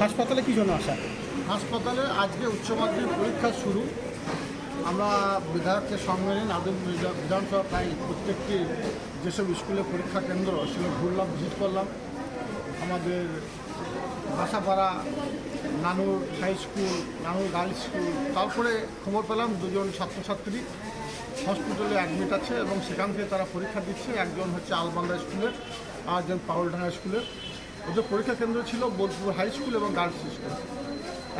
হাসপাতালে কি জন্য আসা? হাসপাতালে আজকে উচ্চ মাধ্যমিক পরীক্ষা শুরু। আমরা বিধায়কের নিয়ে নাদুর বিধানসভা প্রায় প্রত্যেকটি যেসব স্কুলে পরীক্ষা কেন্দ্র সেগুলো ঘুরলাম, ভিজিট করলাম। আমাদের Basapara, Nanoor high school, Nanoor girls school, তারপরে খবর পেলাম দুজন ছাত্রছাত্রী হসপিটালে অ্যাডমিট আছে এবং সেখান থেকে তারা পরীক্ষা দিচ্ছে। একজন হচ্ছে আলবান্দা স্কুলের আর একজন পাউলডাঙ্গা স্কুলের। ওদের পরীক্ষা কেন্দ্র ছিল বোলপুর হাই স্কুল এবং গার্লস স্কুল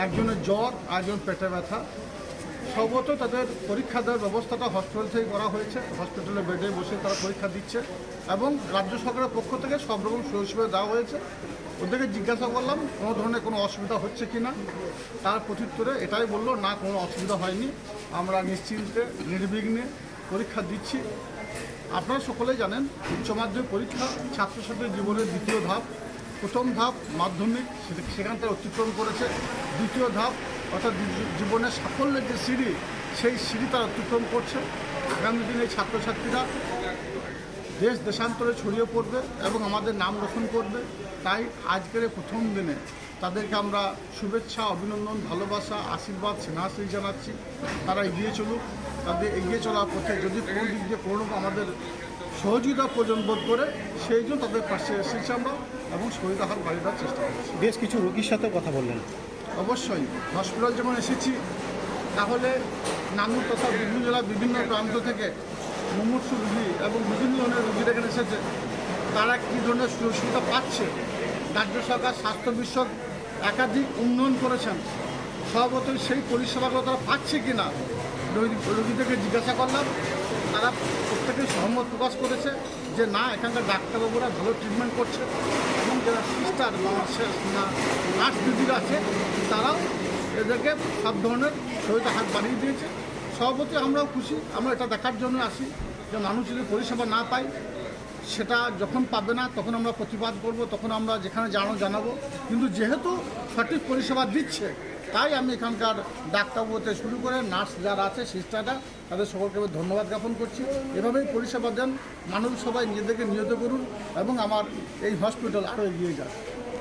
একজনের জ্বর একজন পেটে ব্যথা। সর্বত তাদের পরীক্ষা দেওয়ার ব্যবস্থাটা হসপিটাল থেকে করা হয়েছে। হসপিটালে বেডে বসে তারা পরীক্ষা দিচ্ছে এবং রাজ্য সরকারের পক্ষ থেকে সব রকম সুযোগ সুবিধা দেওয়া হয়েছে। ওদেরকে জিজ্ঞাসা করলাম, কোনো ধরনের কোনো অসুবিধা হচ্ছে কি না তার প্রত্যুত্তরে এটাই বলল, না, কোনো অসুবিধা হয়নি। আমরা নিশ্চিন্তে, নির্বিঘ্নে পরীক্ষা দিচ্ছি। আপনারা সকলেই জানেন, উচ্চ মাধ্যমিক পরীক্ষা ছাত্রছাত্রীর জীবনের দ্বিতীয় ধাপ। প্রথম ধাপ মাধ্যমিক সেখান থেকে অতিক্রম করেছে। দ্বিতীয় ধাপ, অর্থাৎ জীবনের সাফল্যের যে সিঁড়ি, সেই সিঁড়ি তারা অতিক্রম করছে। আগামী দিনে ছাত্রছাত্রীরা দেশ, দেশান্তরে ছড়িয়ে পড়বে এবং আমাদের নাম রোশন করবে। তাই আজকের প্রথম দিনে তাদেরকে আমরা শুভেচ্ছা, অভিনন্দন, ভালোবাসা, আশীর্বাদ স্নেহাশ্রী জানাচ্ছি। তারা এগিয়ে চলুক। তাদের এগিয়ে চলার পথে যদি কোনো দিক দিয়ে কোনো আমাদের সহযোগিতা প্রয়োজন বোধ করে, সেই জন্য তাদের পাশে এসেছি আমরা। এবং সহযোগিতা হাত বাড়িয়ে দেওয়ার চেষ্টা করছি। বেশ কিছু রোগীর সাথে কথা বললেন। অবশ্যই হসপিটাল যেমন এসেছি তাহলে নানুর তথা বিভিন্ন জেলার বিভিন্ন প্রান্ত থেকে মুমূর্ষু রুগী এবং বিভিন্ন ধরনের রুগীরা এখানে এসেছে। তারা কী ধরনের সুযোগ সুবিধা পাচ্ছে? রাজ্য সরকার স্বাস্থ্য বিষয়ক একাধিক উন্নয়ন করেছেন। সর্বতই সেই পরিষেবাগুলো তারা পাচ্ছে কি না রোগীদেরকে জিজ্ঞাসা করলাম। তারা প্রত্যেকেই সহমত প্রকাশ করেছে যে না এখানকার ডাক্তারবাবুরা ভালো ট্রিটমেন্ট করছে। যারা সিস্টার নার্স দিদির আছে, তারাও এদেরকে সব ধরনের সহিত হাত বাড়িয়ে দিয়েছে। সভাপতি আমরাও খুশি, আমরা এটা দেখার জন্য আসি যে মানুষ যদি পরিষেবা না পাই, সেটা যখন পাবে না, তখন আমরা প্রতিবাদ করব, তখন আমরা যেখানে জানো জানাব। কিন্তু যেহেতু সঠিক পরিষেবা দিচ্ছে তাই আমি এখানকার ডাক্তারবাবুতে শুরু করে নার্স যারা আছে, সিস্টাররা, তাদের সকলকে আমি ধন্যবাদ জ্ঞাপন করছি। এভাবেই পরিষেবা দেন মানুষ সবাই নিজেদেরকে নিহত করুন এবং আমার এই হসপিটাল আরও এগিয়ে যাক।